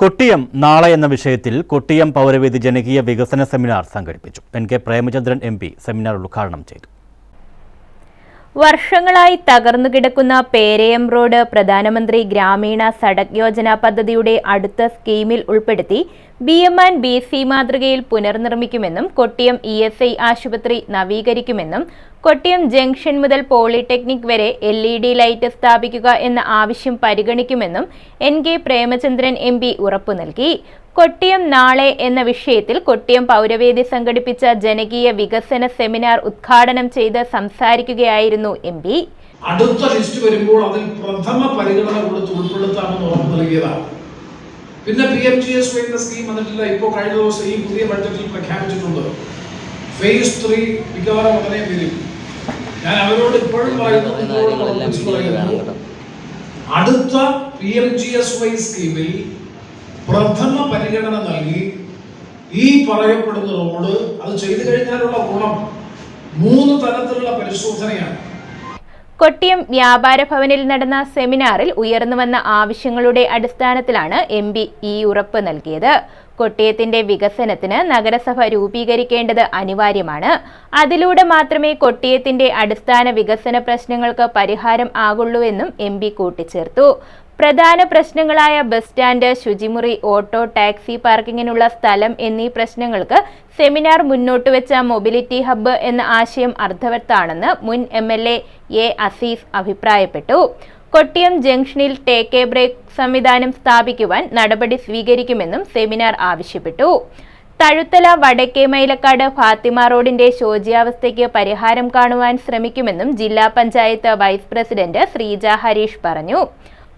കൊട്ടിയം നാളെ എന്ന വിഷയത്തിൽ കൊട്ടിയം പൗരവേദി ജനകീയ വികസന സെമിനാർ സംഘടിപ്പിച്ചു. N K Premachandran M P seminar ഉദ്ഘാടനം ചെയ്തു. വർഷങ്ങളായി തകർന്നു കിടക്കുന്ന പേരയം റോഡ് പ്രധാനമന്ത്രി ഗ്രാമീണ സഡക് യോജന പദ്ധതിയുടെ അടുത്ത സ്കീമിൽ ഉൾപ്പെടുത്തി B M and B C മാതൃകയിൽ പുനർനിർമ്മിക്കുമെന്നും കൊട്ടിയം ഇ എസ് ഐ ആശുപത്രി നവീകരിക്കുമെന്നും കൊട്ടിയം ജംഗ്ഷൻ മുതൽ പോളിടെക്നിക് വരെ എൽ ഇ ഡി ലൈറ്റ് സ്ഥാപിക്കുക എന്ന ആവശ്യം പരിഗണിക്കുമെന്നും N K Premachandran M P ഉറപ്പു നൽകി. കൊട്ടിയം നാളെ എന്ന വിഷയത്തിൽ കൊട്ടിയം പൗരവേദി സംഘടിപ്പിച്ച ജനകീയ വികസന സെമിനാർ ഉദ്ഘാടനം ചെയ്ത് സംസാരിക്കുകയായിരുന്നു എം പി. അടുത്ത ലിസ്റ്റ് വരുമ്പോൾ അതിൽ പ്രഥമ പരിഗണന കൊടുത്ത് ഉൾപ്പെടുത്താമെന്ന് ഉറപ്പ് നൽകിയതാണ്. പിന്നെ പി എം ജി എസ് വൈന്റെ സ്കീം വന്നിട്ടില്ല. ഇപ്പോൾ കഴിഞ്ഞ ദിവസം ഈ പുതിയ ബഡ്ജറ്റിൽ പ്രഖ്യാപിച്ചിട്ടുണ്ട്. ഫേസ് ത്രീ മിക്കവാറും ഉടനെ വരും. ഞാൻ അവരോട് ഇപ്പോഴും പറയുന്നു അടുത്ത P M G S Y സ്കീമിൽ പ്രഥമ പരിഗണന നൽകി ഈ പറയപ്പെടുന്ന റോഡ് അത് ചെയ്തു കഴിഞ്ഞാലുള്ള ഗുണം മൂന്ന് തരത്തിലുള്ള പരിശോധനയാണ്. കൊട്ടിയം വ്യാപാര ഭവനിൽ നടന്ന സെമിനാറിൽ ഉയർന്നുവന്ന ആവശ്യങ്ങളുടെ അടിസ്ഥാനത്തിലാണ് എം പി ഈ ഉറപ്പ് നൽകിയത്. കൊട്ടിയത്തിന്റെ വികസനത്തിന് നഗരസഭ രൂപീകരിക്കേണ്ടത് അനിവാര്യമാണ്. അതിലൂടെ മാത്രമേ കൊട്ടിയത്തിന്റെ അടിസ്ഥാന വികസന പ്രശ്നങ്ങൾക്ക് പരിഹാരം ആകുള്ളൂവെന്നും എം പി കൂട്ടിച്ചേർത്തു. പ്രധാന പ്രശ്നങ്ങളായ ബസ് സ്റ്റാൻഡ് ശുചിമുറി ഓട്ടോ ടാക്സി പാർക്കിങ്ങിനുള്ള സ്ഥലം എന്നീ പ്രശ്നങ്ങൾക്ക് സെമിനാർ മുന്നോട്ട് വെച്ച മൊബിലിറ്റി ഹബ്ബ് എന്ന ആശയം അർത്ഥവത്താണെന്ന് മുൻ എം എൽ എ അസീസ് അഭിപ്രായപ്പെട്ടു. കൊട്ടിയം ജംഗ്ഷനിൽ ടേക്ക് എ ബ്രേക്ക് സംവിധാനം സ്ഥാപിക്കുവാൻ നടപടി സ്വീകരിക്കുമെന്നും സെമിനാർ ആവശ്യപ്പെട്ടു. തഴുത്തല വടക്കേ മൈലക്കാട് ഫാത്തിമ റോഡിന്റെ ശോചിയാവസ്ഥയ്ക്ക് പരിഹാരം കാണുവാൻ ശ്രമിക്കുമെന്നും ജില്ലാ പഞ്ചായത്ത് വൈസ് പ്രസിഡന്റ് ശ്രീജ ഹരീഷ് പറഞ്ഞു.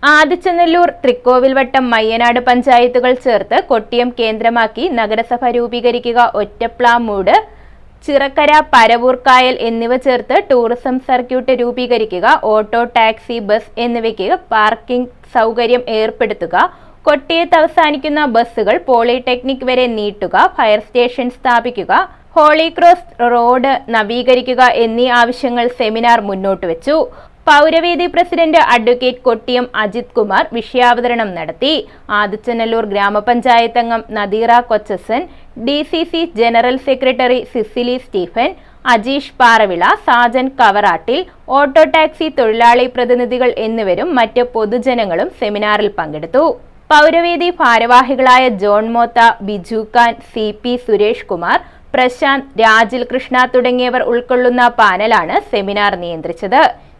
ആദിച്ചനെല്ലൂർ തൃക്കോവിൽവട്ടം മയ്യനാട് പഞ്ചായത്തുകൾ ചേർത്ത് കൊട്ടിയം കേന്ദ്രമാക്കി നഗരസഭ രൂപീകരിക്കുക ഒറ്റപ്ലാമൂട് ചിറക്കര പരവൂർക്കായൽ എന്നിവ ചേർത്ത് ടൂറിസം സർക്യൂട്ട് രൂപീകരിക്കുക ഓട്ടോ ടാക്സി ബസ് എന്നിവയ്ക്ക് പാർക്കിംഗ് സൗകര്യം ഏർപ്പെടുത്തുക കൊട്ടിയത്ത് അവസാനിക്കുന്ന ബസ്സുകൾ പോളിടെക്നിക് വരെ നീട്ടുക ഫയർ സ്റ്റേഷൻ സ്ഥാപിക്കുക ഹോളി ക്രോസ് റോഡ് നവീകരിക്കുക എന്നീ ആവശ്യങ്ങൾ സെമിനാർ മുന്നോട്ട് വെച്ചു. പൗരവേദി പ്രസിഡന്റ് അഡ്വക്കേറ്റ് കൊട്ടിയം അജിത് കുമാർ വിഷയാവതരണം നടത്തി. ആദിച്ചനല്ലൂർ ഗ്രാമപഞ്ചായത്ത് അംഗം Nadeera Kochasan D C C general secretary Cicily Stephen Ajeesh Paravila Sajan കവറാട്ടിൽ auto taxi തൊഴിലാളി പ്രതിനിധികൾ എന്നിവരും മറ്റ് പൊതുജനങ്ങളും സെമിനാറിൽ പങ്കെടുത്തു. പൗരവേദി ഭാരവാഹികളായ John Motha Biju Khan C P Suresh Kumar Prashanth രാജിൽ Krishna തുടങ്ങിയവർ ഉൾക്കൊള്ളുന്ന പാനലാണ് സെമിനാർ നിയന്ത്രിച്ചത്.